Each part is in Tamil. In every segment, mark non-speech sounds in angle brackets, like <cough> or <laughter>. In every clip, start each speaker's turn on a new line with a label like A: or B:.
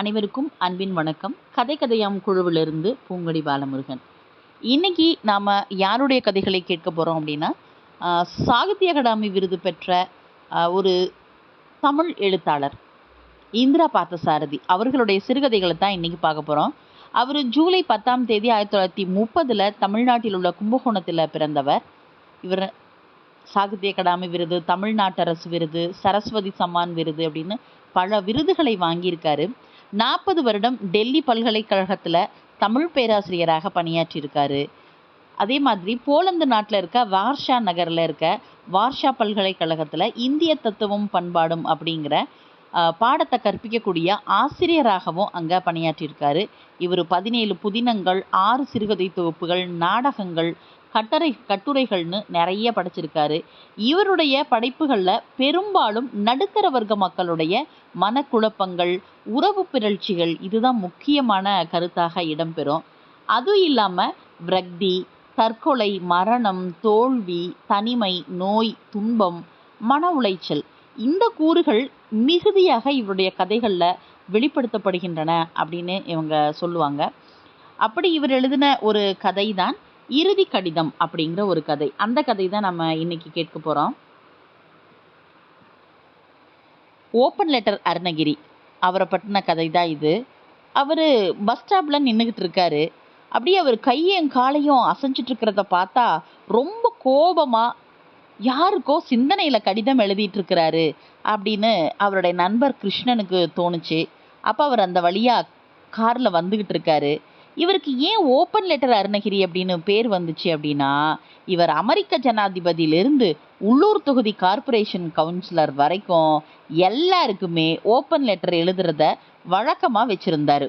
A: அனைவருக்கும் அன்பின் வணக்கம். கதை கதையாம் குழுவிலிருந்து பூங்கொடி பாலமுருகன். இன்னைக்கு நாம் யாருடைய கதைகளை கேட்க போகிறோம் அப்படின்னா சாகித்ய அகாடமி விருது பெற்ற ஒரு தமிழ் எழுத்தாளர் இந்திரா பார்த்தசாரதி. அவர்களுடைய சிறுகதைகளை தான் இன்றைக்கி பார்க்க போகிறோம் அவர் ஜூலை பத்தாம் தேதி ஆயிரத்தி தொள்ளாயிரத்தி முப்பதில் தமிழ்நாட்டில் உள்ள கும்பகோணத்தில் பிறந்தவர். இவர் சாகித்ய அகாடமி விருது தமிழ்நாட்டரசு விருது சரஸ்வதி சம்மான் விருது அப்படின்னு பல விருதுகளை வாங்கியிருக்காரு. நாற்பது வருடம் டெல்லி பல்கலைக்கழகத்தில் தமிழ் பேராசிரியராக பணியாற்றியிருக்காரு. அதே மாதிரி போலந்து நாட்டில் இருக்க வார்ஷா நகரில் இருக்க வார்ஷா பல்கலைக்கழகத்தில் இந்திய தத்துவம் பண்பாடும் அப்படிங்கிற பாடத்தை கற்பிக்கக்கூடிய ஆசிரியராகவும் அங்கே பணியாற்றியிருக்காரு. இவர் பதினேழு புதினங்கள் ஆறு சிறுகதை தொகுப்புகள் நாடகங்கள் கட்டரை கட்டுரைகள்னு நிறைய படைச்சிருக்காரு. இவருடைய படைப்புகளில் பெரும்பாலும் நடுத்தர வர்க்க மக்களுடைய மனக்குழப்பங்கள் உறவு பிறழ்ச்சிகள் இதுதான் முக்கியமான கருத்தாக இடம்பெறும். அதுவும் இல்லாமல் விரக்தி தற்கொலை மரணம் தோல்வி தனிமை நோய் துன்பம் மன உளைச்சல் இந்த கூறுகள் மிகுதியாக இவருடைய கதைகளில் வெளிப்படுத்தப்படுகின்றன அப்படின்னு இவங்க சொல்லுவாங்க. அப்படி இவர் எழுதின ஒரு கதை தான் இறுதி கடிதம் அப்படிங்கிற ஒரு கதை. அந்த கதை தான் நம்ம இன்னைக்கு கேட்க போகிறோம் ஓப்பன் லெட்டர் அருணகிரி. அவரை பற்றின கதை தான் இது. அவர் பஸ் ஸ்டாப்பில் நின்றுக்கிட்டு இருக்காரு. அப்படியே அவர் கையும் காலையும் அசைஞ்சிட்ருக்கிறத பார்த்தா ரொம்ப கோபமாக யாருக்கோ சிந்தனையில் கடிதம் எழுதிட்டுருக்கிறாரு அப்படின்னு அவருடைய நண்பர் கிருஷ்ணனுக்கு தோணுச்சு. அப்போ அவர் அந்த வழியாக காரில் வந்துக்கிட்டு இருக்காரு. இவருக்கு ஏன் ஓப்பன் லெட்டர் அருணகிரி அப்படின்னு பேர் வந்துச்சு அப்படின்னா இவர் அமெரிக்க ஜனாதிபதியிலிருந்து உள்ளூர் தொகுதி கார்ப்பரேஷன் கவுன்சிலர் வரைக்கும் எல்லாருக்குமே ஓப்பன் லெட்டர் எழுதுறத வழக்கமாக வச்சுருந்தாரு.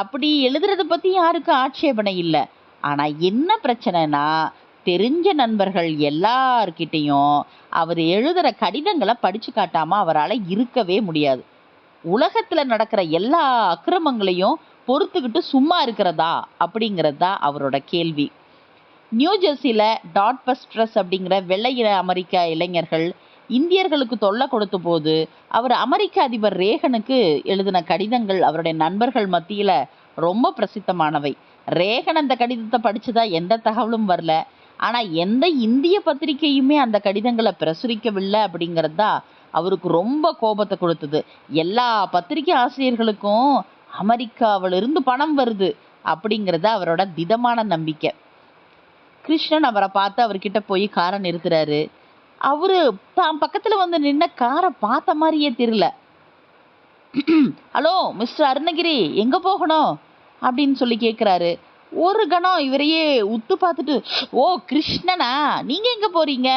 A: அப்படி எழுதுறத பற்றி யாருக்கும் ஆட்சேபனை இல்லை. ஆனால் என்ன பிரச்சனைனா தெரிஞ்ச நண்பர்கள் எல்லார்கிட்டேயும் அவர் எழுதுகிற கடிதங்களை படித்து காட்டாமல் அவரால் இருக்கவே முடியாது. உலகத்தில் நடக்கிற எல்லா அக்கிரமங்களையும் பொறுத்துக்கிட்டு சும்மா இருக்கிறதா அப்படிங்கிறது தான் அவரோட கேள்வி. நியூ ஜெர்சியில் டாட் பஸ்ட்ரஸ் அப்படிங்கிற வெள்ளையின அமெரிக்க இளைஞர்கள் இந்தியர்களுக்கு தொல்லை கொடுத்த போது அவர் அமெரிக்க அதிபர் ரேகனுக்கு எழுதின கடிதங்கள் அவருடைய நண்பர்கள் மத்தியில் ரொம்ப பிரசித்தமானவை. ரேகன் அந்த கடிதத்தை படித்ததா எந்த தகவலும் வரல. ஆனால் எந்த இந்திய பத்திரிகையுமே அந்த கடிதங்களை பிரசுரிக்கவில்லை அப்படிங்கிறது தான் அவருக்கு ரொம்ப கோபத்தை கொடுத்தது. எல்லா பத்திரிகை ஆசிரியர்களுக்கும் அமெரிக்காவிலிருந்து பணம் வருது அப்படிங்கிறது அவரோட திடமான நம்பிக்கை. கிருஷ்ணன் அவரை பார்த்து அவர்கிட்ட போய் காரை நிறுத்துறாரு. அவரு தான் பக்கத்துல வந்து நின்ன காரை பார்த்த மாதிரியே தெரியல. ஹலோ மிஸ்டர் அருணகிரி எங்க போகணும்? அப்படின்னு சொல்லி கேட்குறாரு ஒரு கணம் இவரையே உத்து பார்த்துட்டு ஓ கிருஷ்ணனா நீங்க எங்க போறீங்க?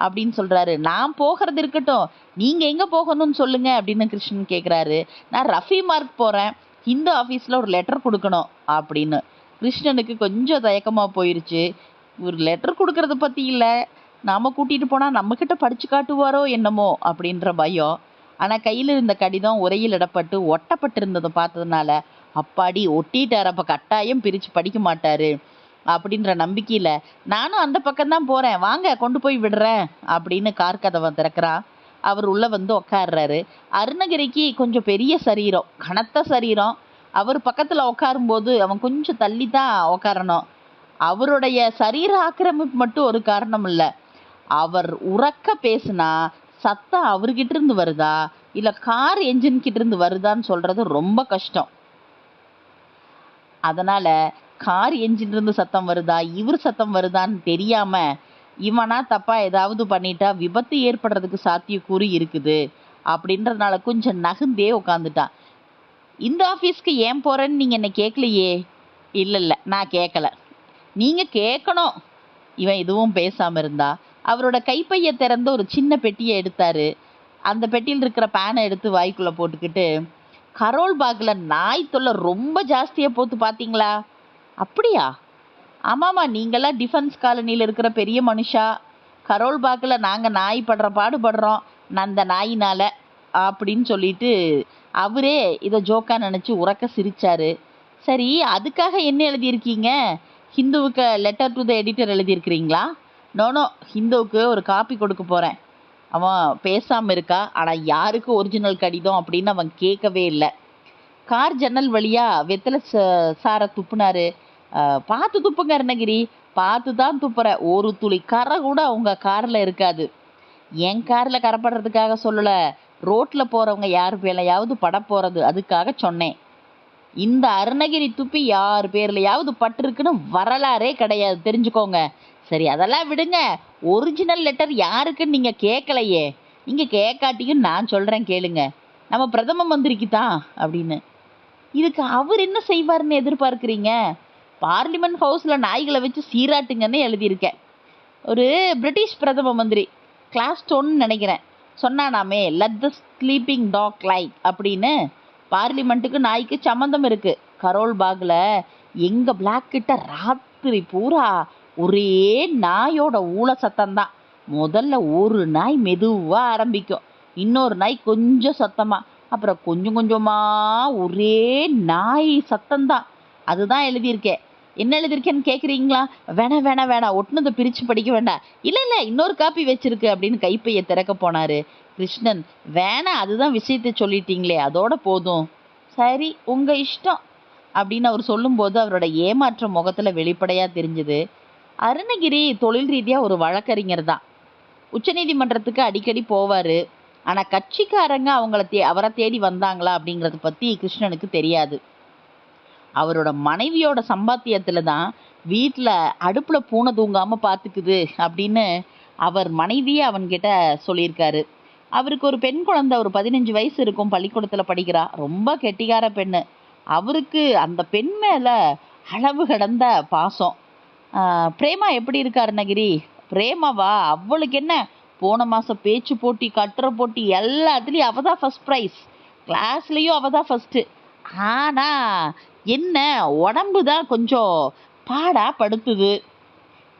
A: அப்படின்னு சொல்றாரு. நான் போகிறது இருக்கட்டும். நீங்க எங்க போகணும்னு சொல்லுங்க அப்படின்னு கிருஷ்ணன் கேட்குறாரு நான் ரஃபி மார்க் போறேன். இந்த ஆஃபீஸில் ஒரு லெட்டர் கொடுக்கணும் அப்படின்னு. கிருஷ்ணனுக்கு கொஞ்சம் தயக்கமாக போயிடுச்சு ஒரு லெட்டர் கொடுக்கறத பற்றி இல்லை. நாம் கூட்டிகிட்டு போனால் நம்மக்கிட்ட படித்து காட்டுவாரோ என்னமோ அப்படின்ற பயம். ஆனால் கையில் இருந்த கடிதம் உரையில் இடப்பட்டு ஒட்டப்பட்டிருந்ததை பார்த்ததுனால அப்பாடி ஒட்டிட்டார் அப்போ கட்டாயம் பிரித்து படிக்க மாட்டார் அப்படின்ற நம்பிக்கையில் நானும் அந்த பக்கம்தான் போகிறேன் வாங்க கொண்டு போய் விடுறேன் அப்படின்னு கார் கதவை திறக்கிறான் அவர் உள்ளே வந்து உக்காடுறாரு அருணகிரிக்கு கொஞ்சம் பெரிய சரீரம் கனத்த சரீரம். அவர் பக்கத்தில் உட்காரும்போது அவன் கொஞ்சம் தள்ளி தான் உட்காரணும் அவருடைய சரீர ஆக்கிரமிப்பு மட்டும் ஒரு காரணம் இல்லை. அவர் உறக்க பேசுனா சத்தம் அவர்கிட்ட இருந்து வருதா? இல்லை கார் என்ஜின் கிட்ட இருந்து வருதான்னு சொல்றது ரொம்ப கஷ்டம். அதனால கார் என்ஜின் இருந்து சத்தம் வருதா? இவர் சத்தம் வருதான்னு தெரியாம இவனா தப்பா ஏதாவது பண்ணிட்டா விபத்து ஏற்படுறதுக்கு சாத்தியக்கூறு இருக்குது. அப்படின்றதுனால கொஞ்சம் நகுந்தே உட்காந்துட்டான் இந்த ஆஃபீஸ்க்கு ஏன் போறேன்னு நீங்க என்ன கேட்கலையே இல்லை இல்லை நான் கேட்கல நீங்க கேட்கணும் இவன் எதுவும் பேசாம இருந்தா. அவரோட கைப்பையை திறந்து ஒரு சின்ன பெட்டியை எடுத்தாரு. அந்த பெட்டியில் இருக்கிற பேனை எடுத்து வாய்க்குள்ளே போட்டுக்கிட்டு கரோல் பாக்ல நாய் தொல்லை ரொம்ப ஜாஸ்தியாக போத்து பார்த்தீங்களா அப்படியா? ஆமாம்மா நீங்களாம் டிஃபென்ஸ் காலனியில் இருக்கிற பெரிய மனுஷா. கரோல் பாக்கில் நாங்கள் நாய் படுற பாடுபடுறோம். நான் அந்த நாயினால் அப்படின்னு சொல்லிட்டு அவரே இதை ஜோக்கா நினச்சி உறக்க சிரிச்சாரு. சரி அதுக்காக என்ன எழுதியிருக்கீங்க? ஹிந்துவுக்கு லெட்டர் டு த எடிட்டர் எழுதியிருக்கிறீங்களா? நோனோ ஹிந்துவுக்கு ஒரு காப்பி கொடுக்க போகிறேன் அவன் பேசாமல் இருக்கா? ஆனால் யாருக்கு ஒரிஜினல் கடிதம் அப்படின்னு அவன் கேட்கவே இல்லை. கார் ஜன்னல் வழியா வெத்தலை ச- சாரை துப்புனாரு. பார்த்து துப்புங்க அருணகிரி. பார்த்து தான் துப்புற. ஒரு துளி கரை கூட உங்க கார்ல இருக்காது. என் கார்ல கரைப்படுறதுக்காக சொல்லல. ரோட்ல போறவங்க யார் பேர்லையாவது பட போறது. அதுக்காக சொன்னேன். இந்த அருணகிரி துப்பி யார் பேர்லையாவது பட்டிருக்குன்னு வரலாறே கிடையாது. தெரிஞ்சுக்கோங்க. சரி அதெல்லாம் விடுங்க. ஒரிஜினல் லெட்டர் யாருக்குன்னு நீங்க கேட்கலையே நீங்க கேட்காட்டியும் நான் சொல்றேன் கேளுங்க. நம்ம பிரதம மந்திரிக்கு தான் அப்படின்னு. இதுக்கு அவர் என்ன செய்வாருன்னு எதிர்பார்க்குறீங்க? பார்லிமெண்ட் ஹவுஸில் நாய்களை வச்சு சீராட்டுங்கன்னு எழுதியிருக்கேன். ஒரு பிரிட்டிஷ் பிரதம மந்திரி கிளாஸ் டோன்னு நினைக்கிறேன். சொன்னானாமே let the sleeping dog lie அப்படின்னு பார்லிமெண்ட்டுக்கு நாய்க்கு சம்மந்தம் இருக்குது கரோல் பாக்ல எங்கள் பிளாக்கிட்ட ராத்திரி பூரா ஒரே நாயோட ஊழ சத்தம்தான். முதல்ல ஒரு நாய் மெதுவாக ஆரம்பிக்கும். இன்னொரு நாய் கொஞ்சம் சத்தமாக அப்புறம் கொஞ்சம் கொஞ்சமாக ஒரே நாய் சத்தம்தான். அதுதான் எழுதியிருக்கேன். என்ன எழுதியிருக்கேன்னு கேட்குறீங்களா வேணாம் வேணாம் வேணாம் ஒட்டுனதை பிரித்து படிக்க வேண்டாம். இல்லை இல்லை இன்னொரு காப்பி வச்சிருக்கு அப்படின்னு கைப்பையை திறக்க போனாரு கிருஷ்ணன். வேணாம் அதுதான் விஷயத்தை சொல்லிட்டீங்களே அதோட போதும். சரி உங்கள் இஷ்டம் அப்படின்னு அவர் சொல்லும்போது அவரோட ஏமாற்றம் முகத்தில் வெளிப்படையாக தெரிஞ்சது. அருணகிரி தொழில் ரீதியாக ஒரு வழக்கறிஞர் தான். உச்சநீதிமன்றத்துக்கு அடிக்கடி போவார். ஆனால் கட்சிக்காரங்க அவங்கள தே அவரை தேடி வந்தாங்களா அப்படிங்கிறத பற்றி கிருஷ்ணனுக்கு தெரியாது. அவரோட மனைவியோட சம்பாத்தியத்தில் தான் வீட்டில் அடுப்பில் பூனை தூங்காமல் பார்த்துக்குது அப்படின்னு அவர் மனைவியே அவன்கிட்ட சொல்லியிருக்காரு. அவருக்கு ஒரு பெண் குழந்தை ஒரு பதினஞ்சு வயசு இருக்கும் பள்ளிக்கூடத்தில் படிக்கிறா. ரொம்ப கெட்டிக்கார பெண்ணு. அவருக்கு அந்த பெண் மேலே அளவு கடந்த பாசம். பிரேமா எப்படி இருக்கார் நகிரி? பிரேமாவா? அவளுக்கு என்ன? போன மாதம் பேச்சு போட்டி கட்டுற போட்டி எல்லாத்துலேயும் அவள் தான் ஃபர்ஸ்ட் ப்ரைஸ் கிளாஸ்லேயும் அவள் தான் ஃபர்ஸ்ட் ஆனால் என்ன உடம்பு தான் கொஞ்சம் பாடா படுத்துது.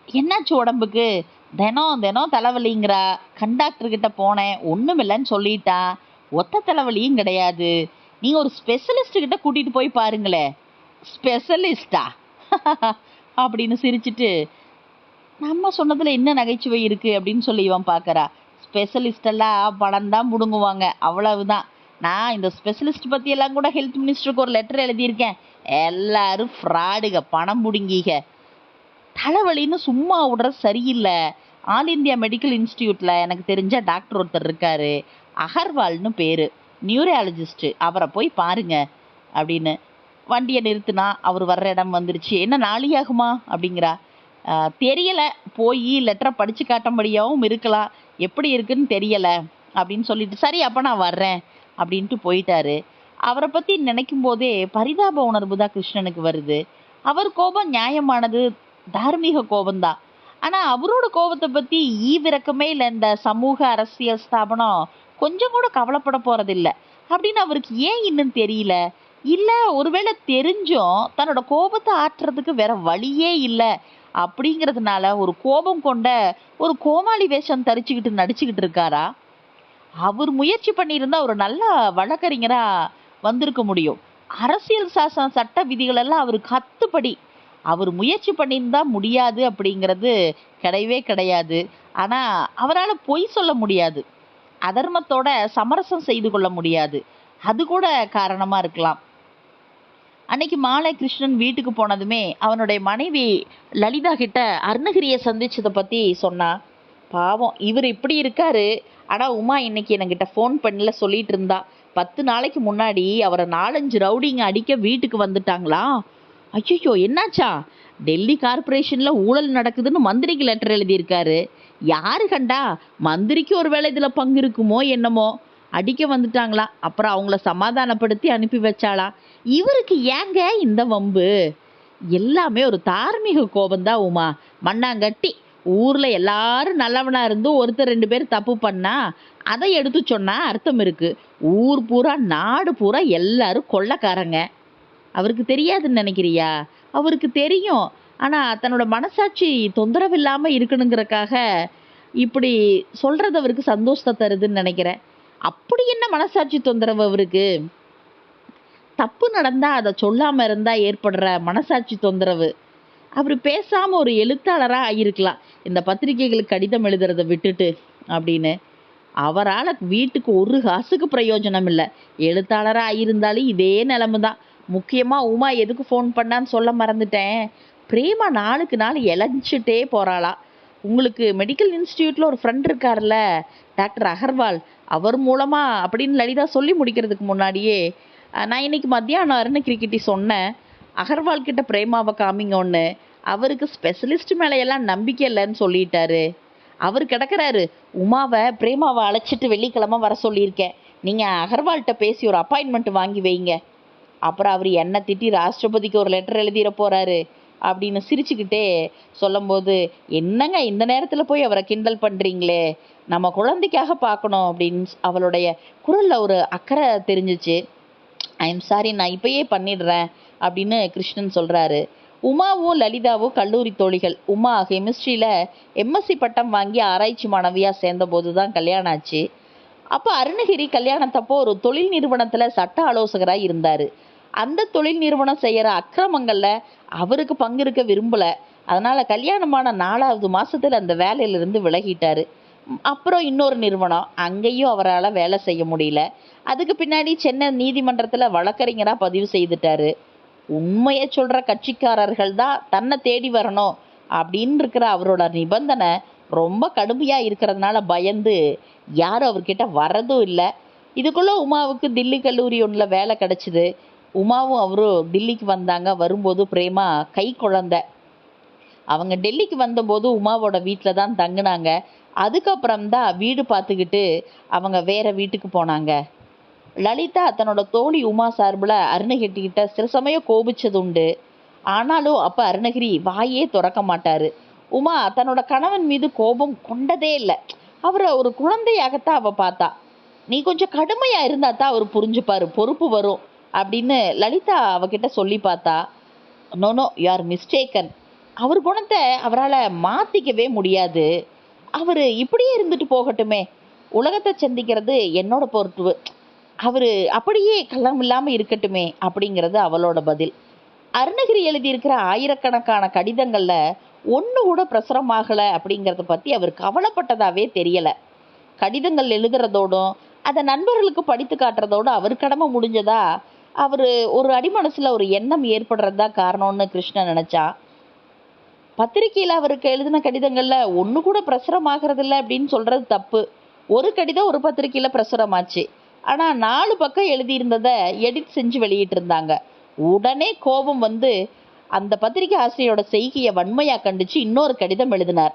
A: என்னாச்சு உடம்புக்கு? தினம் தினம் தலைவலிங்கிறா. கண்டாக்டர்கிட்ட போனேன். ஒன்றும் இல்லைன்னு சொல்லிட்டா. ஒத்த தலைவலியும் கிடையாது. நீங்கள் ஒரு ஸ்பெஷலிஸ்ட்டுக்கிட்ட கிட்ட போய் பாருங்களேன் ஸ்பெஷலிஸ்டா <laughs> அப்படின்னு சிரிச்சிட்டு நம்ம சொன்னதில் என்ன நகைச்சுவை இருக்குது அப்படின்னு சொல்லி இவன் பார்க்குறா ஸ்பெஷலிஸ்டெல்லாம் பணம் தான் புடுங்குவாங்க. அவ்வளவுதான். நான் இந்த ஸ்பெஷலிஸ்ட் பற்றி எல்லாம் கூட ஹெல்த் மினிஸ்டருக்கு ஒரு லெட்டர் எழுதியிருக்கேன். எல்லாரும் ஃப்ராடுக பணம் புடுங்கிக. தலைவலின்னு சும்மா விடுறது சரியில்லை. ஆல் இந்தியா மெடிக்கல் இன்ஸ்டியூட்டில் எனக்கு தெரிஞ்ச டாக்டர் ஒருத்தர் இருக்காரு. அகர்வால்னு பேர். நியூரயாலஜிஸ்ட் அவரை போய் பாருங்க அப்படின்னு. வண்டியை நிறுத்தினா அவர் வர்ற இடம் வந்துருச்சு. என்ன நாளியாகுமா அப்படிங்கிறா. தெரியலை. போய் லெட்டரை படித்து காட்டும்படியாகவும் இருக்கலாம். எப்படி இருக்குன்னு தெரியலை அப்படின்னு சொல்லிட்டு சரி அப்போ நான் வர்றேன். அப்படின்ட்டு போயிட்டாரு. அவரை பற்றி நினைக்கும் போதே பரிதாப உணர்வு தான் கிருஷ்ணனுக்கு வருது. அவர் கோபம் நியாயமானது தார்மீக கோபம்தான். ஆனால் அவரோட கோபத்தை பற்றி ஈவிரக்கமே இல்லை. இந்த சமூக அரசியல் ஸ்தாபனம் கொஞ்சம் கூட கவலைப்பட போகிறதில்ல அப்படின்னு அவருக்கு ஏன் இன்னும் தெரியல? இல்லை ஒருவேளை தெரிஞ்சும் தன்னோட கோபத்தை ஆற்றுறதுக்கு வேற வழியே இல்லை அப்படிங்கிறதுனால ஒரு கோபம் கொண்ட ஒரு கோமாளி வேஷம் தரிச்சுக்கிட்டு நடிச்சுக்கிட்டு இருக்காரா? அவர் முயற்சி பண்ணியிருந்தா ஒரு நல்ல வழக்கறிஞராக வந்திருக்க முடியும். அரசியல் சாசன சட்ட விதிகள் எல்லாம் கத்துப்படி. அவர் முயற்சி பண்ணியிருந்தா முடியாது அப்படிங்கிறது கிடையவே கிடையாது. ஆனால் அவரால் பொய் சொல்ல முடியாது. அதர்மத்தோட சமரசம் செய்து கொள்ள முடியாது. அது கூட காரணமாக இருக்கலாம். அன்னைக்கு மாலை கிருஷ்ணன் வீட்டுக்கு போனதுமே அவனுடைய மனைவி லலிதா கிட்ட அருணகிரியை சந்திச்சதை பற்றி சொன்னா பாவம் இவர் இப்படி இருக்காரு. ஆனால் உமா இன்னைக்கு என்கிட்ட ஃபோன் பண்ணல சொல்லிட்டு இருந்தா பத்து நாளைக்கு முன்னாடி அவரை நாலஞ்சு ரவுடிங்க அடிக்க வீட்டுக்கு வந்துட்டாங்களா? ஐயோ என்னாச்சா? டெல்லி கார்பரேஷனில் ஊழல் நடக்குதுன்னு மந்திரிக்கு லெட்டர் எழுதியிருக்காரு. யாரு கண்டா? மந்திரிக்கு ஒரு வேளை இதில் பங்கு இருக்குமோ என்னமோ? அடிக்க வந்துட்டாங்களா? அப்புறம் அவங்கள சமாதானப்படுத்தி அனுப்பி வச்சாளா? இவருக்கு ஏங்க இந்த வம்பு? எல்லாமே ஒரு தார்மீக கோபந்தான் உமா. மண்ணாங்கட்டி. ஊர்ல எல்லாரும் நல்லவனா இருந்து ஒருத்தர் ரெண்டு பேர் தப்பு பண்ணா அதை எடுத்து சொன்னா அர்த்தம் இருக்கு. ஊர் பூரா நாடு பூரா எல்லாரும் கொள்ளக்காரங்க. அவருக்கு தெரியாதுன்னு நினைக்கிறியா? அவருக்கு தெரியும். ஆனா தன்னோட மனசாட்சி தொந்தரவு இல்லாம இருக்கணுங்கிறக்காக இப்படி சொல்றது அவருக்கு சந்தோஷத்தை தருதுன்னு நினைக்கிறேன். அப்படி என்ன மனசாட்சி தொந்தரவு அவருக்கு? தப்பு நடந்தா அதை சொல்லாம இருந்தா ஏற்படுற மனசாட்சி தொந்தரவு. அவர் பேசாம ஒரு எழுத்தாளராக ஆகியிருக்கலாம். இந்த பத்திரிகைகளுக்கு கடிதம் எழுதுறத விட்டுட்டு அப்படின்னு அவரால் வீட்டுக்கு ஒரு காசுக்கு பிரயோஜனம் இல்லை. எழுத்தாளராக இருந்தாலும் இதே நிலமை தான் முக்கியமாக உமா எதுக்கு ஃபோன் பண்ணான்னு சொல்ல மறந்துட்டேன். பிரேமா நாளுக்கு நாள் இழைஞ்சிட்டே போகிறாளா உங்களுக்கு மெடிக்கல் இன்ஸ்டியூட்டில் ஒரு ஃப்ரெண்ட் இருக்கார்ல டாக்டர் அகர்வால். அவர் மூலமாக அப்படின்னு லலிதா சொல்லி முடிக்கிறதுக்கு முன்னாடியே நான் இன்னைக்கு மத்தியானம் அருண கிரிக்கெட்டி சொன்னேன். அகர்வால் கிட்ட பிரேமாவை காமிங்கன்னு. அவருக்கு ஸ்பெஷலிஸ்ட் மேலே எல்லாம் நம்பிக்கை இல்லைன்னு சொல்லிட்டாரு. அவர் கிடக்கிறாரு. உமாவை பிரேமாவை அழைச்சிட்டு வெள்ளிக்கிழமை வர சொல்லியிருக்கேன். நீங்கள் அகர்வால்கிட்ட பேசி ஒரு அப்பாயின்மெண்ட் வாங்கி வைங்க. அப்புறம் அவர் என்ன திட்டி ராஷ்டிரபதிக்கு ஒரு லெட்டர் எழுதிட போகிறாரு அப்படின்னு சிரிச்சுக்கிட்டே சொல்லும்போது என்னங்க இந்த நேரத்தில் போய் அவரை கிண்டல் பண்ணுறீங்களே நம்ம குழந்தைக்காக பார்க்கணும் அப்படின்னு அவளுடைய குரலில் ஒரு அக்கறை தெரிஞ்சிச்சு. ஐ எம் சாரி நான் இப்பயே பண்ணிடுறேன் அப்படின்னு கிருஷ்ணன் சொல்கிறாரு உமாவும் லலிதாவும் கல்லூரி தோழிகள். உமா கெமிஸ்ட்ரியில் எம்எஸ்சி பட்டம் வாங்கி ஆராய்ச்சி மாணவியாக சேர்ந்தபோது தான் கல்யாணம் ஆச்சு. அப்போ அருணகிரி கல்யாணத்தப்போ ஒரு தொழில் நிறுவனத்தில் சட்ட ஆலோசகராக இருந்தார். அந்த தொழில் நிறுவனம் செய்கிற அக்கிரமங்களில் அவருக்கு பங்கு இருக்க விரும்பலை. அதனால் கல்யாணமான நாலாவது மாதத்தில் அந்த வேலையிலிருந்து விலகிட்டார். அப்புறம் இன்னொரு நிறுவனம். அங்கேயும் அவரால் வேலை செய்ய முடியல. அதுக்கு பின்னாடி சென்னை நீதிமன்றத்தில் வழக்கறிஞராக பதிவு செய்துட்டாரு. உண்மையை சொல்கிற கட்சிக்காரர்கள் தான் தன்னை தேடி வரணும் அப்படின்னு இருக்கிற அவரோட நிபந்தனை ரொம்ப கடுமையாக இருக்கிறதுனால பயந்து யாரும் அவர்கிட்ட வரதும் இல்லை. இதுக்குள்ளே உமாவுக்கு தில்லி கல்லூரி ஒன்றில் வேலை கிடச்சிது. உமாவும் அவரும் தில்லிக்கு வந்தாங்க. வரும்போது பிரேமா கை குழந்தை. அவங்க டெல்லிக்கு வந்தபோது உமாவோட வீட்டில் தான் தங்கினாங்க. அதுக்கப்புறம் தான் வீடு பார்த்துக்கிட்டு அவங்க வேற வீட்டுக்கு போனாங்க. லலிதா தன்னோட தோழி உமா சார்பில் அருணகிரிக்கிட்ட சில சமயம் கோபிச்சது உண்டு ஆனாலும் அப்போ அருணகிரி வாயே திறக்க மாட்டார். உமா தன்னோட கணவன் மீது கோபம் கொண்டதே இல்லை. அவரை ஒரு குழந்தையாகத்தான் அவ பார்த்தா. நீ கொஞ்சம் கடுமையா இருந்தா தான் அவர் புரிஞ்சுப்பார் பொறுப்பு வரும் அப்படின்னு லலிதா அவகிட்ட சொல்லி பார்த்தா. நோ நோ யூ மிஸ்டேக்கன் அவர் குணத்தை அவரால் மாற்றிக்கவே முடியாது. அவர் இப்படியே இருந்துட்டு போகட்டுமே. உலகத்தை சந்திக்கிறது என்னோட பொறுப்பு. அவர் அப்படியே கள்ளம் இல்லாமல் இருக்கட்டுமே அப்படிங்கிறது அவளோட பதில். அருணகிரி எழுதியிருக்கிற ஆயிரக்கணக்கான கடிதங்களில் ஒன்று கூட பிரசுரமாகலை அப்படிங்கிறத பற்றி அவர் கவலைப்பட்டதாகவே தெரியலை. கடிதங்கள் எழுதுறதோடும் அதை நண்பர்களுக்கு படித்து காட்டுறதோடு அவர் கடமை முடிஞ்சதா அவர் ஒரு அடிமனசில் ஒரு எண்ணம் ஏற்படுறது தான் காரணம்னு கிருஷ்ணன் நினச்சா. பத்திரிக்கையில் அவருக்கு எழுதின கடிதங்களில் ஒன்று கூட பிரசுரமாகிறது அப்படின்னு சொல்கிறது தப்பு. ஒரு கடிதம் ஒரு பத்திரிக்கையில் பிரசுரமாச்சு. ஆனால் நாலு பக்கம் எழுதியிருந்ததை எடிட் செஞ்சு வெளியிட்டிருந்தாங்க. உடனே கோபம் வந்து அந்த பத்திரிக்கை ஆசிரியரோட செய்கையை வன்மையாக கண்டித்து இன்னொரு கடிதம் எழுதினார்.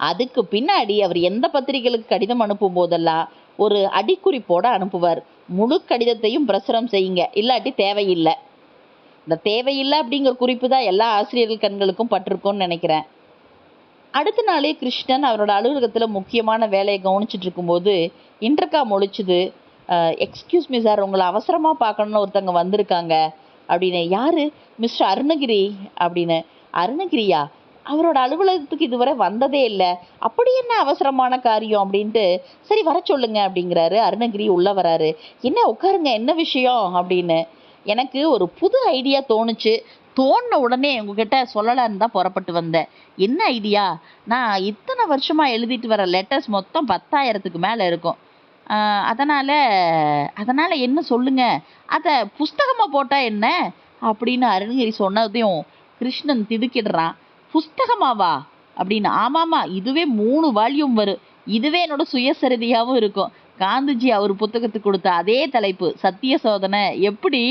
A: அதுக்கு பின்னாடி அவர் எந்த பத்திரிகைகளுக்கு கடிதம் அனுப்பும் போதெல்லாம் ஒரு அடிக்குறிப்போட அனுப்புவார். முழு கடிதத்தையும் பிரசுரம் செய்யுங்க. இல்லாட்டி தேவையில்லை. இந்த தேவையில்லை அப்படிங்கிற குறிப்பு தான் எல்லா ஆசிரியர்கள் கண்களுக்கும் பட்டிருக்கோன்னு நினைக்கிறேன். அடுத்த நாளே கிருஷ்ணன் அவரோட அலுவலகத்தில் முக்கியமான வேலையை கவனிச்சிட்டு இருக்கும்போது இன்டர்காம் ஒழிச்சுது. எக்ஸ்கியூஸ் மீ சார் உங்களை அவசரமாக பார்க்கணுன்னு ஒருத்தங்க வந்திருக்காங்க. அப்படின்னு யார்? மிஸ்டர் அருணகிரி அப்படின்னு. அருணகிரியா? அவரோட அலுவலகத்துக்கு இதுவரை வந்ததே இல்லை. அப்படி என்ன அவசரமான காரியம் அப்படின்ட்டு சரி வர சொல்லுங்க அப்படிங்கிறாரு. அருணகிரி உள்ள வராரு. என்ன உட்காருங்க என்ன விஷயம் அப்படின்னு. எனக்கு ஒரு புது ஐடியா தோணுச்சு. தோணின உடனே உங்ககிட்ட சொல்லலான்னு தான் புறப்பட்டு வந்தேன். என்ன ஐடியா? நான் இத்தனை வருஷமாக எழுதிட்டு வர லெட்டர்ஸ் மொத்தம் பத்தாயிரத்துக்கு மேலே இருக்கும். அதனால் அதனால் என்ன சொல்லுங்கள் அதை புஸ்தகமாக போட்டால் என்ன? அப்படின்னு அருணகிரி சொன்னதையும் கிருஷ்ணன் திடுக்கிடுறான். புஸ்தகமாவா? அப்படின்னு ஆமாம்மா இதுவே மூணு வால்யூம் வரும். இதுவே என்னோட சுயசரிதியாகவும் இருக்கும். காந்திஜி அவர் புத்தகத்துக்கு கொடுத்த அதே தலைப்பு சத்திய சோதனை. எப்படி?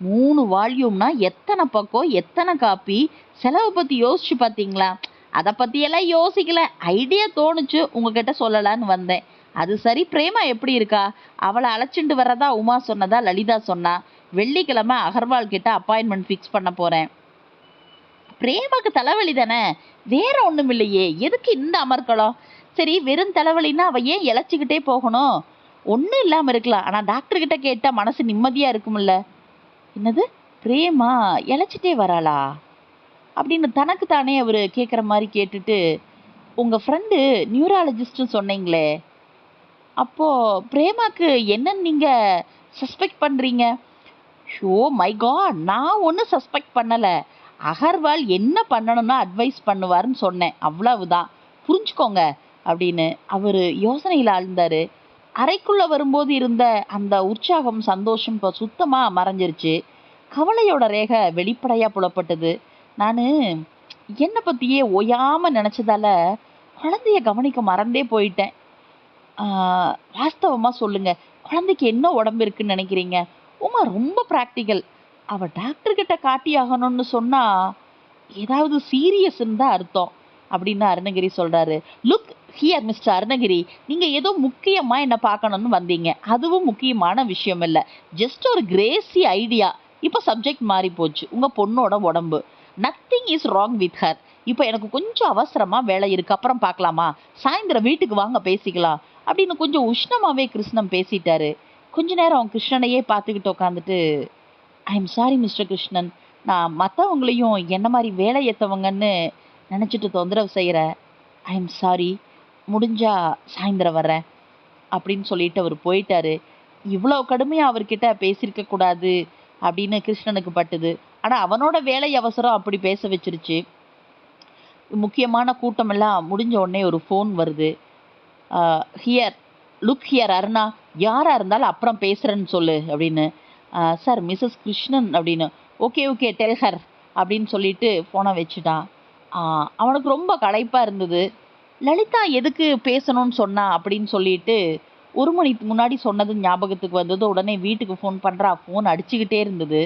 A: மூணு வால்யூம்னா எத்தனை பக்கம் எத்தனை காப்பி? செலவை பற்றி யோசிச்சு பார்த்தீங்களா அதை பற்றியெல்லாம் யோசிக்கல. ஐடியா தோணுச்சு உங்ககிட்ட சொல்லலான்னு வந்தேன். அது சரி பிரேமா எப்படி இருக்கா? அவளை அழைச்சிட்டு வர்றதா உமா சொன்னதா லலிதா சொன்னா? வெள்ளிக்கிழமை அகர்வால் கிட்ட அப்பாயின்மெண்ட் ஃபிக்ஸ் பண்ண போகிறேன் பிரேமாக்கு தலைவலி தானே? வேற ஒன்றும் இல்லையே. எதுக்கு இந்த அமர்க்களம்? சரி வெறும் தலைவலின்னா அவ ஏன் இழைச்சிக்கிட்டே போகணும்? ஒன்றும் இல்லாமல் இருக்கலாம். ஆனால் டாக்டர் கிட்ட கேட்டால் மனசு நிம்மதியாக இருக்கும்ல. என்னது? பிரேமா இழைச்சிட்டே வராளா? அப்படின்னு தனக்கு தானே அவர் கேட்குற மாதிரி கேட்டுட்டு உங்கள் ஃப்ரெண்டு நியூராலஜிஸ்ட்னு சொன்னீங்களே அப்போது பிரேமாக்கு என்னன்னு நீங்கள் சஸ்பெக்ட் பண்ணுறீங்க ஷோ மை காட் நான் ஒன்றும் சஸ்பெக்ட் பண்ணலை. அகர்வால் என்ன பண்ணணும்னா அட்வைஸ் பண்ணுவாருன்னு சொன்னேன். அவ்வளவுதான். புரிஞ்சுக்கோங்க. அப்படின்னு அவர் யோசனையில் ஆழ்ந்தாரு. அறைக்குள்ள வரும்போது இருந்த அந்த உற்சாகம் சந்தோஷம் இப்போ சுத்தமாக மறைஞ்சிருச்சு. கவலையோட ரேகை வெளிப்படையாக புலப்பட்டது. நான் என்னை பற்றியே ஓயாமல் நினச்சதால குழந்தைய கவனிக்க மறந்தே போயிட்டேன். வாஸ்தவமாக சொல்லுங்கள் குழந்தைக்கு என்ன உடம்பு இருக்குன்னு நினைக்கிறீங்க? உமா ரொம்ப ப்ராக்டிக்கல் அவள் டாக்டர்கிட்ட காட்டி ஆகணும்னு சொன்னால் ஏதாவது சீரியஸ்ன்னு தான் அர்த்தம். அப்படின்னு அருணகிரி சொல்றாரு. Look here mister Arunagiri. நீங்க ஏதோ முக்கியமா என்ன பார்க்கணும்னு வந்தீங்க. அதுவும் முக்கியமான விஷயம் இல்லை. ஜஸ்ட் ஒரு கிரேசி ஐடியா இப்போ சப்ஜெக்ட் மாறி போச்சு. உங்க பொண்ணோட உடம்பு. Nothing is wrong with her இப்போ எனக்கு கொஞ்சம் அவசரமா வேலை இருக்கு. அப்புறம் பார்க்கலாமா? சாயந்தரம் வீட்டுக்கு வாங்க பேசிக்கலாம். அப்படின்னு கொஞ்சம் உஷ்ணமாவே கிருஷ்ணன் பேசிட்டாரு. கொஞ்ச நேரம் அவன் கிருஷ்ணனையே பார்த்துக்கிட்டு உட்காந்துட்டு I am sorry mister Krishnan. நான் மற்றவங்களையும் என்ன மாதிரி வேலை ஏற்றவங்கன்னு நினச்சிட்டு தொந்தரவு செய்கிறேன் ஐ எம் சாரி முடிஞ்சா சாயந்தரம் வர்றேன் அப்படின்னு சொல்லிட்டு அவர் போயிட்டாரு. இவ்வளோ கடுமையாக அவர்கிட்ட பேசியிருக்க கூடாது அப்படின்னு கிருஷ்ணனுக்கு பட்டுது. ஆனால் அவனோட வேலை அவசரம் அப்படி பேச வச்சிருச்சு. முக்கியமான கூட்டமெல்லாம் முடிஞ்ச உடனே ஒரு ஃபோன் வருது. ஹியர் லுக் ஹியர் அருணா யாராக இருந்தாலும் அப்புறம் பேசுகிறேன்னு சொல்லு அப்படின்னு. சார் மிஸ்ஸஸ் கிருஷ்ணன் அப்படின்னு. ஓகே ஓகே டெல்ஹர் அப்படின்னு சொல்லிட்டு ஃபோனை வச்சுட்டான். அவனுக்கு ரொம்ப களைப்பாக இருந்தது. லலிதா எதுக்கு பேசணும்னு சொன்னா அப்படின்னு சொல்லிட்டு ஒரு மணிக்கு முன்னாடி சொன்னது ஞாபகத்துக்கு வந்தது. உடனே வீட்டுக்கு ஃபோன் பண்ணுறா ஃபோன் அடிச்சுக்கிட்டே இருந்தது.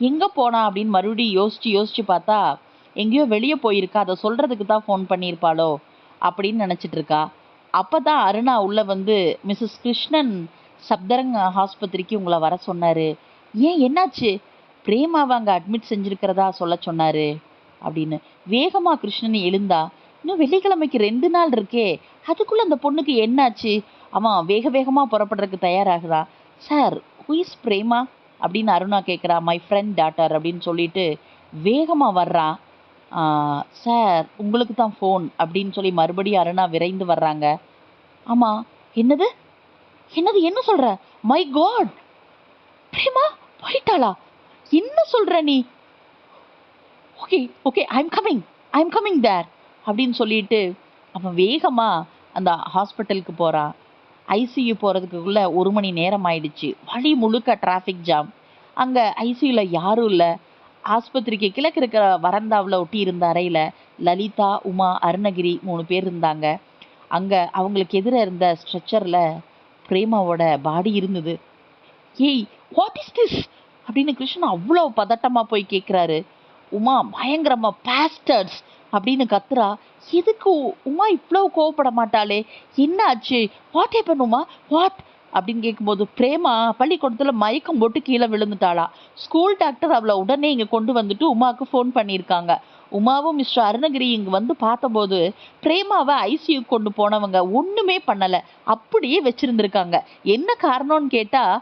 A: எங்கே போனா அப்படின்னு மறுபடியும் யோசிச்சு யோசிச்சு பார்த்தா எங்கேயோ வெளியே போயிருக்கா. அதை சொல்கிறதுக்கு தான் ஃபோன் பண்ணியிருப்பாளோ அப்படின்னு நினச்சிட்டு இருக்கா. அப்போ தான் அருணா உள்ளே வந்து மிஸ்ஸஸ் கிருஷ்ணன் சப்தரங்க ஆஸ்பத்திரிக்கு உங்களை வர சொன்னார். ஏன் என்னாச்சு? பிரேமாவை அங்கே அட்மிட் செஞ்சுருக்கிறதா சொல்ல சொன்னார். அப்படின்னு. வேகமாக கிருஷ்ணன் எழுந்தா இன்னும் வெள்ளிக்கிழமைக்கு ரெண்டு நாள் இருக்கே அதுக்குள்ளே அந்த பொண்ணுக்கு என்னாச்சு? அவன் வேக வேகமாக புறப்படுறதுக்கு தயாராகுதா? சார் ஹூஇஸ் பிரேமா? அப்படின்னு அருணா கேட்குறா மை ஃப்ரெண்ட் டாட்டர் அப்படின்னு சொல்லிட்டு வேகமாக வர்றா. சார் உங்களுக்கு தான் ஃபோன் அப்படின்னு சொல்லி மறுபடியும் அருணா விரைந்து வர்றாங்க. ஆமாம் என்னது? என்னது என்ன சொல்கிற மை காட் பிரேமா போயிட்டாளா? என்ன சொல்கிற நீ? Okay okay I am coming I am coming there அப்படின்னு சொல்லிட்டு அவன் வேகமாக அந்த ஹாஸ்பிட்டலுக்கு போகிறான் ஐசியூ போகிறதுக்குள்ளே ஒரு மணி நேரம் ஆயிடுச்சு. வழி முழுக்க டிராஃபிக் ஜாம் அங்கே ஐசியூவில் யாரும் இல்லை. ஆஸ்பத்திரிக்கு கிழக்கு இருக்கிற வரந்தாவில் ஒட்டி இருந்த அறையில் லலிதா உமா அருணகிரி மூணு பேர் இருந்தாங்க. அங்கே அவங்களுக்கு எதிர இருந்த ஸ்ட்ரெச்சரில் பிரேமாவோட பாடி இருந்தது. ஏய் வாட் இஸ் திஸ் அப்படின்னு கிருஷ்ணன் அவ்வளோ பதட்டமாக போய் கேட்குறாரு உமா பயங்கரமா பாஸ்டர்ஸ் அப்படின்னு கத்துறா. எதுக்கு உமா இவ்வளோ கோவப்பட மாட்டாளே? என்ன ஆச்சு வாட் ஹேப்பன் உமா? வாட் அப்படின்னு கேட்கும்போது பிரேமா பள்ளிக்கூடத்தில் மயக்கம் போட்டு கீழே விழுந்துட்டாளா. ஸ்கூல் டாக்டர் அவளை உடனே இங்கே கொண்டு வந்துட்டு உமாவுக்கு ஃபோன் பண்ணியிருக்காங்க. உமாவும் மிஸ்டர் அருணகிரி இங்கே வந்து பார்த்தபோது பிரேமாவை ஐசியூ கொண்டு போனவங்க ஒன்றுமே பண்ணலை. அப்படியே வச்சிருந்திருக்காங்க. என்ன காரணம்னு கேட்டால்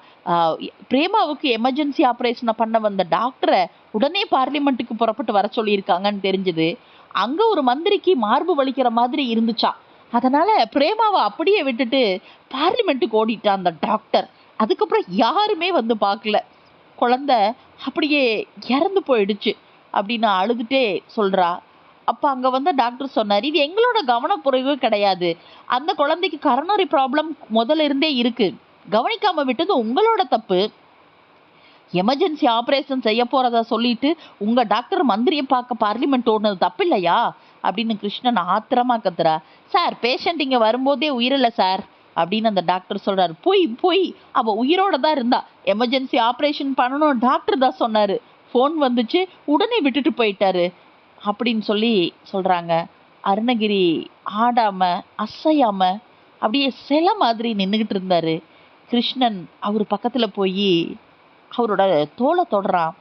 A: பிரேமாவுக்கு எமர்ஜென்சி ஆப்ரேஷனை பண்ண வந்த டாக்டரை உடனே பார்லிமெண்ட்டுக்கு புறப்பட்டு வர சொல்லியிருக்காங்கன்னு தெரிஞ்சது. அங்கே ஒரு மந்திரிக்கு மார்பு வலிக்கிற மாதிரி இருந்துச்சா? அதனால பிரேமாவை அப்படியே விட்டுட்டு பார்லிமெண்ட்டுக்கு ஓடிட்டான் அந்த டாக்டர் அதுக்கப்புறம் யாருமே வந்து பார்க்கல. குழந்தை அப்படியே இறந்து போயிடுச்சு. அப்படின்னு அழுதுட்டே சொல்றா. அப்போ அங்கே வந்து டாக்டர் சொன்னார் இது எங்களோட கவனக்குறைவு கிடையாது. அந்த குழந்தைக்கு கரோனரி ப்ராப்ளம் முதல்ல இருந்தே இருக்கு. கவனிக்காம விட்டது உங்களோட தப்பு. எமர்ஜென்சி ஆப்ரேஷன் செய்ய போறதா சொல்லிட்டு உங்க டாக்டர் மந்திரியை பார்க்க பார்லிமெண்ட் ஓடுனது தப்பில்லையா? அப்படின்னு கிருஷ்ணன் ஆத்திரமா கத்துறா. சார் பேஷண்ட் இங்க வரும்போதே உயிரில்ல சார் அப்படின்னு அந்த டாக்டர் சொல்றாரு. பொய் பொய் அவ உயிரோட தான் இருந்தா. எமர்ஜென்சி ஆப்ரேஷன் பண்ணணும். டாக்டர் தான் சொன்னாரு. ஃபோன் வந்துச்சு உடனே விட்டுட்டு போயிட்டாரு. அப்படின்னு சொல்லி சொல்கிறாங்க அருணகிரி ஆடாம அசையாம அப்படியே சில மாதிரி நின்றுக்கிட்டு இருந்தார். கிருஷ்ணன் அவர் பக்கத்தில் போய் அவரோட தோலை தொடறான்.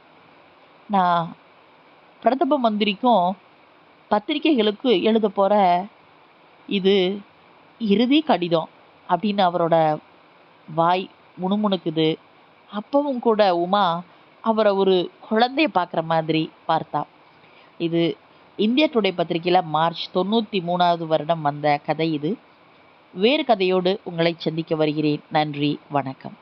A: நான் பிரதம மந்திரிக்கும் பத்திரிகைகளுக்கு எழுத போகிற இது இறுதி கடிதம் அப்படின்னு அவரோட வாய் முணுமுணுக்குது. அப்பவும் கூட உமா அவரை ஒரு குழந்தைய பார்க்குற மாதிரி பார்த்தா. இது இந்தியா டுடே பத்திரிகையில் மார்ச் தொண்ணூற்றி மூணாவது வருடம் வந்த கதை இது. வேறு கதையோடு உங்களை சந்திக்க வருகிறேன். நன்றி வணக்கம்.